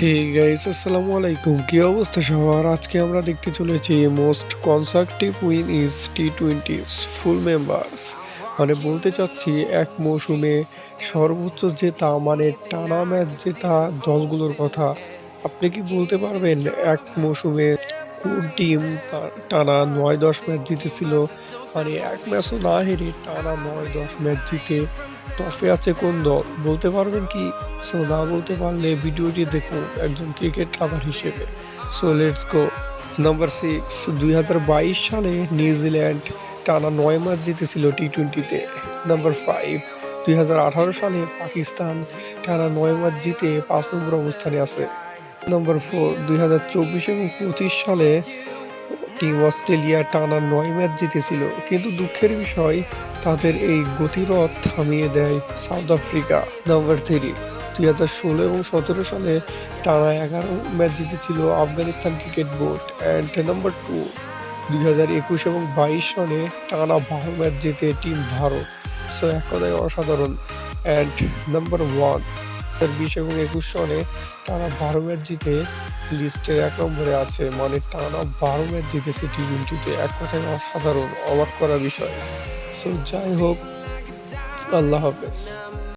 Hey guys আসসালামু আলাইকুম কি অবস্থা সবার? আজকে আমরা দেখতে চলেছি most consecutive win is T twenties full members মানে বলতে চাচ্ছি, এক মৌসুমে সর্বোচ্চ জেতা মানে টানা ম্যাচ জেতা দলগুলোর কথা। আপনি কি বলতে পারবেন, এক মৌসুমে টিম টানা নয় দশ ম্যাচ জিতেছিল। মানে এক ম্যাচও না হেরে টানা নয় দশ ম্যাচ জিতে টপে আছে কোন দল? বলতে পারবেন কি? সো না বলতে পারলে ভিডিওটি দেখুন একজন ক্রিকেট লাভার হিসেবে। So let's go. Number six, দুই হাজার বাইশ সালে নিউজিল্যান্ড টানা নয় ম্যাচ জিতেছিল টি টোয়েন্টিতে নাম্বার ফাইভ, দুই হাজার আঠারো সালে পাকিস্তান টানা নয় ম্যাচ জিতে পাঁচ নম্বর অবস্থানে আছে। নম্বর ফোর, দুই হাজার চব্বিশ এবং পঁচিশ সালে টিম অস্ট্রেলিয়া টানা নয় ম্যাচ জিতেছিল। কিন্তু দুঃখের বিষয়, তাদের এই গতিরথ থামিয়ে দেয় সাউথ আফ্রিকা। নম্বর থ্রি, দুই হাজার ষোলো এবং সতেরো সালে টানা এগারো ম্যাচ জিতেছিল Afghanistan cricket board. And number two দুই হাজার একুশ এবং বাইশ সনে টানা বারো ম্যাচ জিতে টিম ভারত। সো, এক কথায় অসাধারণ। অ্যান্ড নাম্বার ওয়ান হাজার বিশ এবং একুশ সনে টানা বারো ম্যাচ জিতে লিস্টের এক নম্বরে আছে। মানে টানা বারো ম্যাচ জিতেছে টি টোয়েন্টিতে এক কথায় অসাধারণ অবাক করা বিষয়। সো যাই হোক, আল্লাহ হাফেজ।